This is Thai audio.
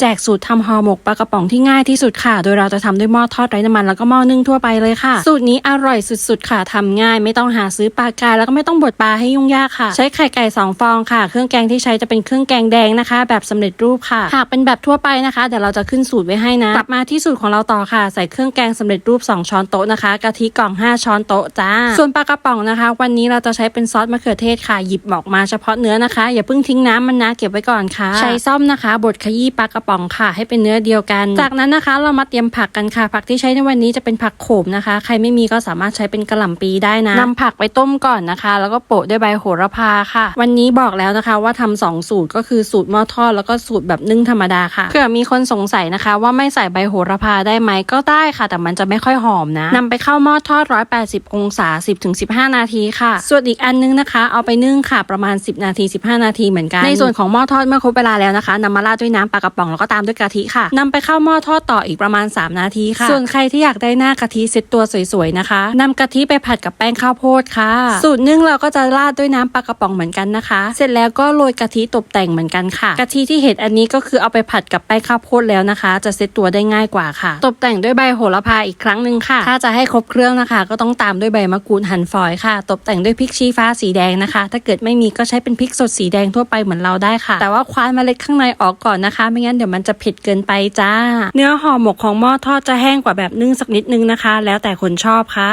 แจกสูตรทำห่อหมกปลากระป๋องที่ง่ายที่สุดค่ะ โดยเราจะทำด้วยหม้อทอดไร้น้ำมันแล้วก็หม้อนึ่งทั่วไปเลยค่ะ สูตรนี้อร่อยสุดๆค่ะทำง่าย ไม่ต้องหาซื้อปลากายแล้วก็ไม่ต้องบดปลาให้ยุ่งยากค่ะ ใช้ไข่ไก่สองฟองค่ะ เครื่องแกงที่ใช้จะเป็นเครื่องแกงแดงนะคะ แบบสำเร็จรูปค่ะ หากเป็นแบบทั่วไปนะคะเดี๋ยวเราจะขึ้นสูตรไว้ให้นะกลับมาที่สูตรของเราต่อค่ะ ใส่เครื่องแกงสำเร็จรูป 2 ช้อนโต๊ะนะคะกะทิกล่อง 5 ช้อนโต๊ะจ้า ส่วนปลากระป๋องนะคะ วันนี้เราจะใช้เป็นซอสมะเขือเทศค่ะหยิบออกมาเฉพาะเนื้อนะคะ อย่าเพิ่งทิ้งน้ำมันนะเก็บไว้ก่อนค่ะ ใช้ซ่อมนะคะบดขยี้ปลากระป๋องค่ะ ให้เป็นเนื้อเดียวกัน จากนั้นนะคะ เรามาเตรียมผักกันค่ะ ผักที่ใช้ในวันนี้จะเป็นผักโขมนะคะ ใครไม่มีก็สามารถใช้เป็นกระหล่ำปีได้นะนำผักไปต้มก่อนนะคะ แล้วก็โปะด้วยใบโหระพาค่ะ วันนี้บอกแล้วนะคะว่าทำสองสูตรก็คือสูตรหม้อทอดแล้วก็สูตรแบบนึ่งธรรมดาค่ะเผื่อมีคนสงสัยนะคะ ว่าไม่ใส่ใบโหระพาได้ไหมก็ได้ค่ะ แต่มันจะไม่ค่อยหอมนะนำไปเข้าหม้อทอด 180 องศา 10-15 นาทีค่ะ ส่วนอีกอันนึงนะคะ เอาไปนึ่งค่ะประมาณ 10 นาที 15 นาทีเหมือนกันในส่วนของหม้อทอดเมื่อครบเวลาแล้วนะคะนำมาราดด้วยน้ำปลากระป๋องแล้วก็ตามด้วยกะทิค่ะนำไปเข้าหม้อทอดต่ออีกประมาณ 3 นาทีค่ะ ส่วนใครที่อยากได้หน้ากะทิเซตตัวสวยๆนะคะนำกะทิไปผัดกับแป้งข้าวโพดค่ะ สูตรนึ่งเราก็จะราดด้วยน้ำปลากระป๋องเหมือนกันนะคะ เสร็จแล้วก็โรยกะทิตกแต่งเหมือนกันค่ะ กะทิที่เห็นอันนี้ก็คือเอาไปผัดกับแป้งข้าวโพดแล้วนะคะ จะเซตตัวได้ง่ายกว่าค่ะ ตกแต่งด้วยใบโหระพาอีกครั้งหนึ่งค่ะ ถ้าจะให้ครบเครื่องนะคะ ก็ต้องตามด้วยใบมะกรูดหั่นฝอยค่ะ ตกแต่งด้วยพริกชี้ฟ้าสีแดงนะคะ ถ้าเกิดไม่มีก็ใช้เป็นพริกสดสีแดงทั่วไปเหมือนเราได้ค่ะ แต่ว่าคว้านเมล็ดข้างในออกก่อนนะคะ ไม่งั้นเดี๋ยวมันจะเผ็ดเกินไปจ้า เนื้อห่อหมกของหม้อทอดจะแห้งกว่าแบบนึ่งสักนิดนึงนะคะ แล้วแต่คนชอบค่ะ